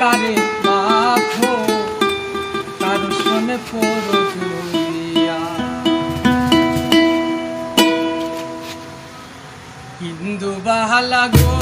কারে পাখো কার শোনে পড়ো হিন্দু বাহালা গো